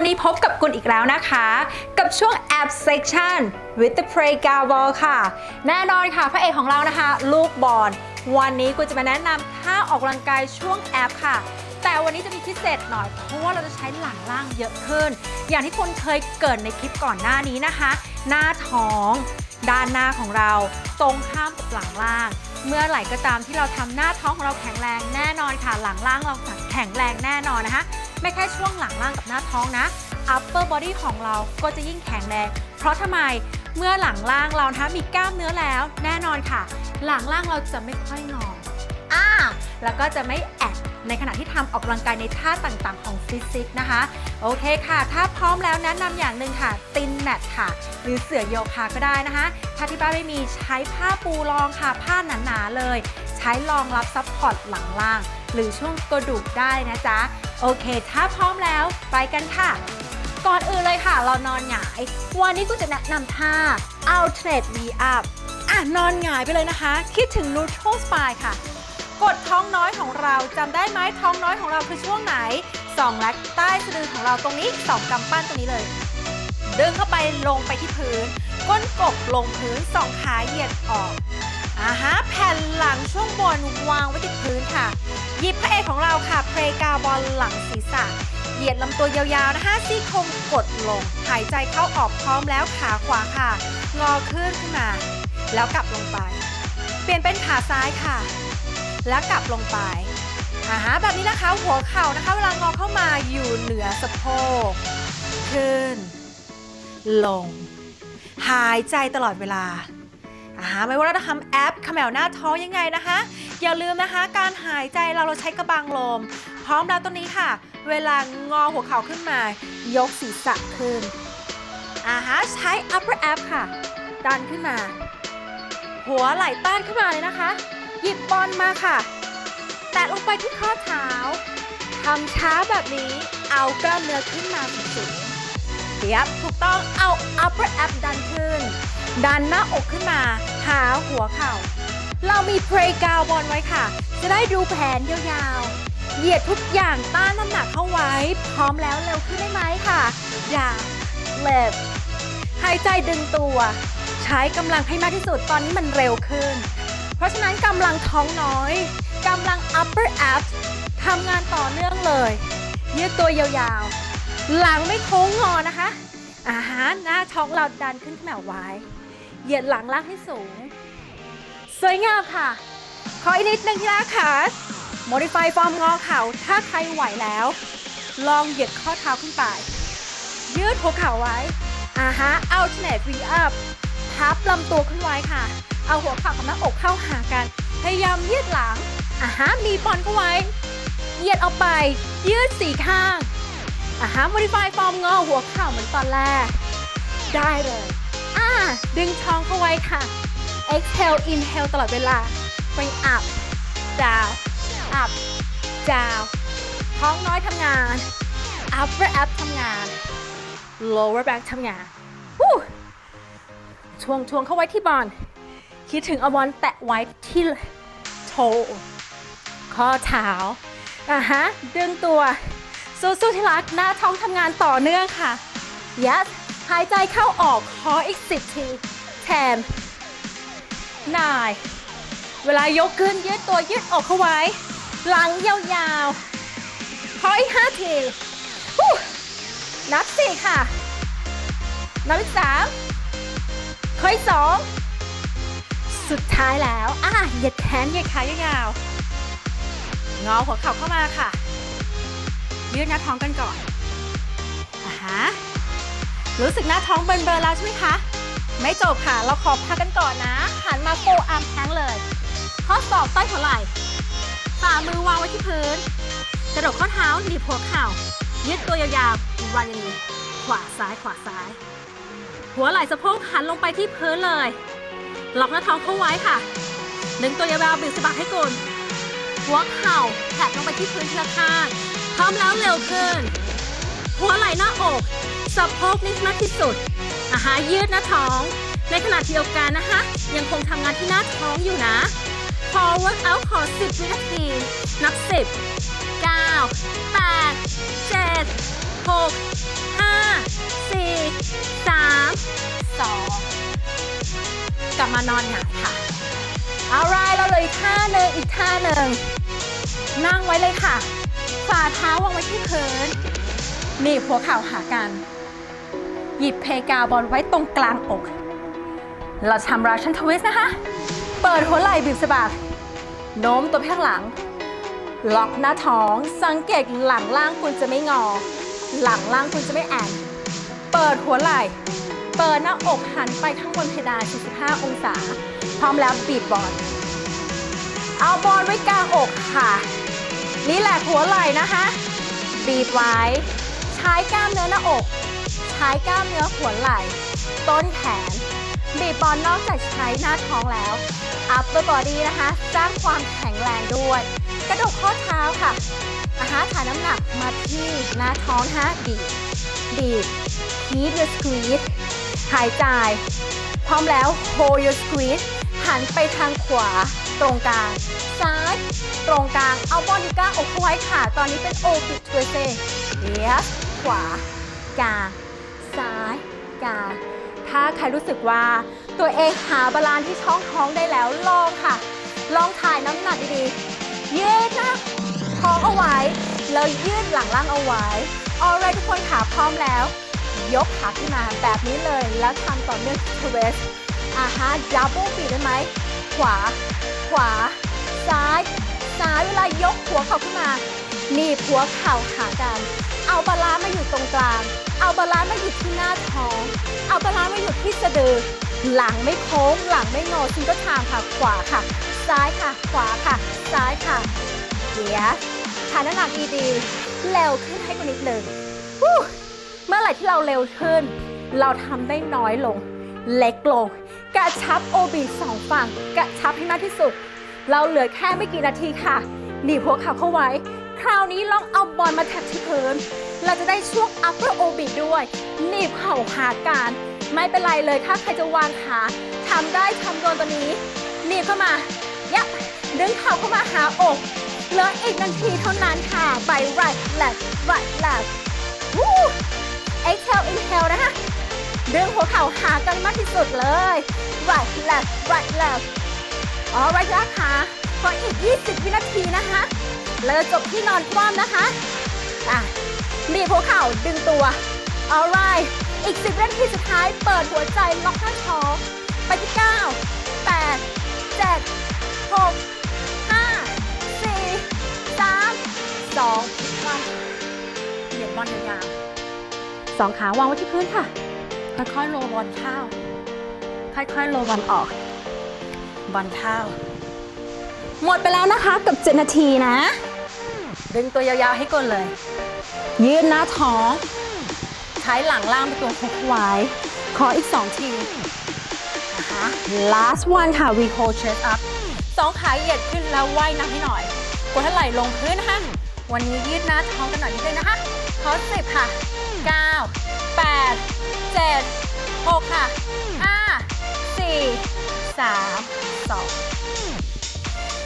วันนี้พบกับกุลอีกแล้วนะคะ กับช่วง App Section with the Play g a b a l ค่ะ แน่นอนค่ะ พระเอกของเรานะคะ ลูกบอลวันนี้กุลจะมาแนะนำท่าออกกำลังกายช่วงแอปค่ะ แต่วันนี้จะมีพิเศษหน่อย เพราะว่าเราจะใช้หลังล่างเยอะขึ้น อย่างที่คุณเคยเกิดในคลิปก่อนหน้านี้นะคะ หน้าท้อง ด้านหน้าของเรา ตรงข้ามกับหลังล่างเมื่อไหร่ก็ตามที่เราทำหน้าท้องของเราแข็งแรงแน่นอนค่ะ หลังล่างเราแข็งแรงแน่นอนนะคะ ไม่แค่ช่วงหลังล่างกับหน้าท้องนะ upper body ของเราก็จะยิ่งแข็งแรง เพราะทำไมเมื่อหลังล่างเรานะคะมีกล้ามเนื้อแล้ว แน่นอนค่ะ หลังล่างเราจะไม่ค่อยงออ่าแล้วก็จะไม่แอดในขณะที่ทำออกกำลังกายในท่าต่างๆ ของฟิสิกส์นะคะ โอเคค่ะ ถ้าพร้อมแล้วแนะนำอย่างหนึ่งค่ะ ตินแมทค่ะ หรือเสื่อโยคะก็ได้นะคะ ถ้าที่บ้านไม่มีใช้ผ้าปูรองค่ะ ผ้าหนาๆเลย ใช้รองรับซัพพอร์ตหลังล่าง หรือช่วงกระดูกได้นะจ๊ะ โอเค ถ้าพร้อมแล้วไปกันค่ะ ก่อนอื่นเลยค่ะ เรานอนหงาย วันนี้กูจะแนะนำท่า alternate V up อะ นอนหงายไปเลยนะคะ คิดถึง neutral spine ค่ะ กดท้องน้อยของเราจำได้ไหมท้องน้อยของเราคือช่วงไหนสองแลักใต้สะดือของเราตรงนี้สองกำปั้นตรงนี้เลย ดึงเข้าไปลงไปที่พื้น ก้นกบลงพื้นสองขาเหยียดออกอ่าฮะแผ่นหลังช่วงบนวางไว้ที่พื้นค่ะ หยิบพระเอกของเราค่ะ เพลกาบอลหลังศีรษะ เหยียดลำตัวยาวๆนะคะซี่โครงกดลง หายใจเข้าออกพร้อมแล้วขาขวาค่ะ งอขึ้นขึ้นมา แล้วกลับลงไป เปลี่ยนเป็นขาซ้ายค่ะ แล้วกลับลงไปอ่าฮะแบบนี้นะคะหัวเข่านะคะ เวลางอเข้ามาอยู่เหนือสะโพก ขึ้น ลง หายใจตลอดเวลา อ่าไม่ว่าเราจะทำแอปเขมวหน้าท้องยังไงนะคะ อย่าลืมนะคะ การหายใจเราเราใช้กระบังลม พร้อมแล้วตรงนี้ค่ะ เวลางอหัวเข่าขึ้นมา ยกศีรษะขึ้นอ่าฮะใช้ upper ab ค่ะ ดันขึ้นมา หัวไหล่ต้านขึ้นมาเลยนะคะ หยิบบอลมาค่ะ แตะลงไปที่ข้อเท้าทำช้าแบบนี้เอากล้ามเนื้อขึ้นมาสูงๆเดี๋ยวถูกต้องเอา upper ab ดันขึ้น ดันหน้าอกขึ้นมา หาหัวเข่า เรามี pray กาวบอลไว้ค่ะ จะได้ดูแผนยาวๆ เหยียดทุกอย่างต้านน้ำหนักเข้าไว้ พร้อมแล้วเร็วขึ้นได้ไหมค่ะ อย่า left หายใจดึงตัว ใช้กำลังให้มากที่สุดตอนนี้มันเร็วขึ้น เพราะฉะนั้นกำลังท้องน้อยกำลัง upper abs ทำงานต่อเนื่องเลยยืดตัวยาวๆ หลังไม่โค้งงอนะคะ อาหารหน้าท้องเราดันขึ้นขึ้นมาไว้ เหยียดหลังลากให้สูง สวยงามค่ะ ขออีกนิดนึงที่รักค่ะ modify ฟอร์มงอเข่า ถ้าใครไหวแล้ว ลองเหยียดข้อเท้าขึ้นไป ยืดหัวเข่าไว้อ่าฮะ alternate V up พับลำตัวขึ้นไว้ค่ะ เอาหัวเข่ากับหน้าอกเข้าหากัน พยายามยืดหลังอ่าฮะ มีบอลเข้าไว้ เหยียดออกไป ยืดสี่ข้างอ่าฮะ modify ฟอร์มงอหัวเข่าเหมือนตอนแรก ได้เลย ดึงท้องเข้าไว้ค่ะ exhale inhale ตลอดเวลา bring up down up down ท้องน้อยทำงาน upper ab ทำงาน lower back ทำงานวู้ทวงทวงเข้าไว้ที่บอลคิดถึงเอาบอลแตะไว้ที่โทข้อเท้าอะฮะ ดึงตัว สู้ๆที่รักหน้าท้องทำงานต่อเนื่องค่ะ yes หายใจเข้าออกขออีก10ที10 9เวลายกขึ้นยืดตัวยืดอกเข้าไว้ หลังยาวๆขออีก5ทีหูนับ4ค่ะ นับอีก3ขออีก2สุดท้ายแล้วอะเหยียดแขนเหยียดขายาวๆงอหัวเข่าเข้ามาค่ะ ยืดหน้าท้องกันก่อน รู้สึกหน้าท้องเบิร์นๆแล้วใช่ไหมคะ ไม่จบค่ะ เราขอพักกันก่อนนะ หันมาโฟอาร์มแทงเลย ข้อศอกใต้หัวไหล่ฝ่ามือวางไว้ที่พื้น กระดกข้อเท้าหนีบหัวเข่า ยืดตัวยาวๆวันอย่างนี้ขวาซ้ายขวาซ้าย หัวไหล่สะโพกหันลงไปที่พื้นเลยล็อกหน้าท้องเข้าไว้ค่ะดึงตัวยาวๆบิดสะบักให้กุนหัวเข่าแผลลงไปที่พื้นทีละข้างพร้อมแล้วเร็วขึ้น หัวไหล่หน้าอกสะโพกนิดมากที่สุดอาหารยืดหน้าท้อง ในขณะเดียวกันนะคะ ยังคงทำงานที่หน้าท้องอยู่นะ พอ work out ขอ 10 วินาที นับ 10 9 8 7หกห้าสี่สามสองกลับมานอนหงายค่ะเอาไรเราเลยท่าหนึ่งอีกท่าหนึ่งนั่งไว้เลยค่ะฝ่าเท้าวางไว้ที่พื้น นีบหัวเข่าหากัน หยิบเพกาบอลไว้ตรงกลางอก เราทำราชันทวิสนะคะ เปิดหัวไหล่บีบสะบักโน้มตัวไปข้างหลัง ล็อกหน้าท้อง สังเกตหลังล่างคุณจะไม่งอ หลังล่างคุณจะไม่แอนเปิดหัวไหล่ เปิดหน้าอกหันไปข้างบนเพดาน 45 องศา พร้อมแล้วบีบบอล เอาบอลไว้กลางอกค่ะ นี่แหละหัวไหล่นะคะ บีบไว้ ช้กล้ามเนื้อหน้าอก ใช้กล้ามเนื้อหัวไหล่ ต้นแขน บีบบอลนอกจากใช้หน้าท้องแล้ว upper body นะคะ สร้างความแข็งแรงด้วย กระดกข้อเท้าค่ะอาหาถ่ายน้ำหนักมาที่หน้าท้องฮะบีบบีบ keep your squeeze หายใจ พร้อมแล้ว hold your squeeze หันไปทางขวา ตรงกลาง ซ้าย ตรงกลาง เอาบอลอยู่กลาอกเข้าไว้ค่ะ ตอนนี้เป็น oblique twist yes ขวากา ซ้ายกา ถ้าใครรู้สึกว่าตัวเองหาบาลานซ์ที่ช่องท้องได้แล้วลองค่ะ ลองถ่ายน้ำหนักดีๆ ยืดหนะท้องเอาไว้ แล้วยืดหลังล่างเอาไว้เอาไรทุกคนขาพร้อมแล้ว ยกขาขึ้นมาแบบนี้เลย แล้วทำต่อเนื่องทเวสอาฮะดับเบิลปีได้ไหม ขวา ขวา ซ้าย ซ้ายเวลายกหัวเข่าขึ้นมา หนีบหัวเข่าหากัน เอาบาลานซ์มาอยู่ตรงกลาง เอาบาลานซ์มาอยู่ที่หน้าท้อง เอาบาลานซ์มาอยู่ที่สะดือ หลังไม่โค้ง หลังไม่งอซิงก็ทางค่ะ ขวาค่ะ ซ้ายค่ะ ขวาค่ะ ซ้ายค่ะเดียฐานน้ำหนักดีๆเร็วขึ้นให้กว่านิดหนึ่งเมื่อไหร่ที่เราเร็วขึ้น เราทำได้น้อยลง เล็กลง กระชับโอบีสองฝั่ง กระชับให้มากที่สุด เราเหลือแค่ไม่กี่นาทีค่ะ หนีบหัวเข่าเข้าไว้ คราวนี้ลองเอาบอลมาแท็บที่พื้น เราจะได้ช่วง upper OB ด้วยหนีบเข่าหากัน ไม่เป็นไรเลยถ้าใครจะวางขาทำได้ทำโดนตัวนี้หนีบเข้ามายับดึงเข่าเข้ามาหาอกเหลืออีกนาทีเท่านั้นค่ะ ไป right left right left วู้ exhale inhale นะคะดึงหัวเข่าหากันมากที่สุดเลย right left right left อ๋อ right นะคะขออีก 20 วินาทีนะคะ เราจบที่นอนคว่ำนะคะ อะหนีบหัวเข่าดึงตัว alright อีก10วินาทีสุดท้ายเปิดหัวใจล็อกหน้าท้องไปที่9 8 7 6 5 4 3 2 1เหยียบบอลยาวๆสองขาวางไว้ที่พื้นค่ะ ค่อยๆโลบอลเข้า ค่อยๆโลบอลออก บอลเข้าหมดไปแล้วนะคะกับ 7 นาทีนะ ดึงตัวยาวๆให้ก่อนเลย ยืดหน้าท้องใช้หลังล่างเป็นตัวฮุกไว้ ขออีก 2 ทีนะคะ last one ค่ะ we hold chest up สองขาเหยียดขึ้นแล้วว่ายน้ำให้หน่อยกดให้ไหล่ลงพื้นนะคะวันนี้ยืดหน้าท้องกันหน่อยนิดนึงนะคะขอสิบค่ะ9 8 7 6ค่ะ5 4 3 2อ่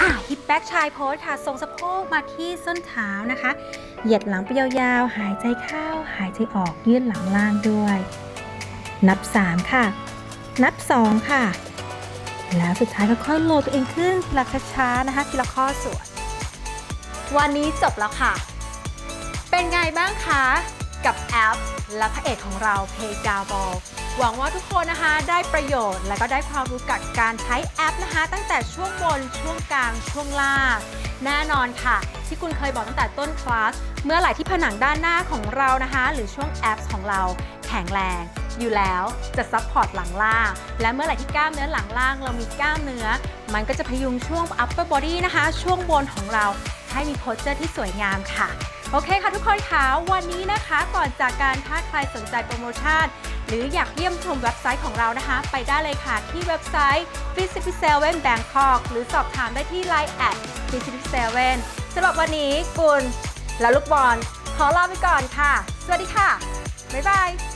ะฮิปแบ็กชายโพสค่ะทรงสะโพกมาที่ส้นเท้านะคะ เหยียดหลังไปยาวๆ หายใจเข้า หายใจออกยืดหลังล่างด้วย นับ 3 ค่ะ นับ 2 ค่ะ แล้วสุดท้ายก็ค่อยโลตัวเองขึ้นทีละช้าๆนะคะทีละข้อส่วน วันนี้จบแล้วค่ะ เป็นไงบ้างคะ กับแอปและพระเอกของเราเพย์กาบอล หวังว่าทุกคนนะคะได้ประโยชน์ และก็ได้ความรู้กับการใช้แอปนะคะ ตั้งแต่ช่วงบนช่วงกลางช่วงล่างแน่นอนค่ะ ที่คุณเคยบอกตั้งแต่ต้นคลาสเมื่อไหร่ที่ผนังด้านหน้าของเรานะคะ หรือช่วงแอปของเราแข็งแรงอยู่แล้วจะซัพพอร์ตหลังล่าง และเมื่อไหร่ที่กล้ามเนื้อหลังล่าง เรามีกล้ามเนื้อ มันก็จะพยุงช่วง upper body นะคะ ช่วงบนของเราให้มีโพสเจอร์ที่สวยงามค่ะ โอเคค่ะทุกคนคะวันนี้นะคะ ก่อนจากการถ้าใครสนใจโปรโมชั่น รืออยากเยี่ยมชมเว็บไซต์ของเรานะคะ ไปได้เลยค่ะที่เว็บไซต์ f i s i p 7 Bangkok หรือสอบถามได้ที่ Line at f i s i p 7สำหรับวันนี้กุลและลูกบอลขอลาไปก่อนค่ะ สวัสดีค่ะ บ๊ายบาย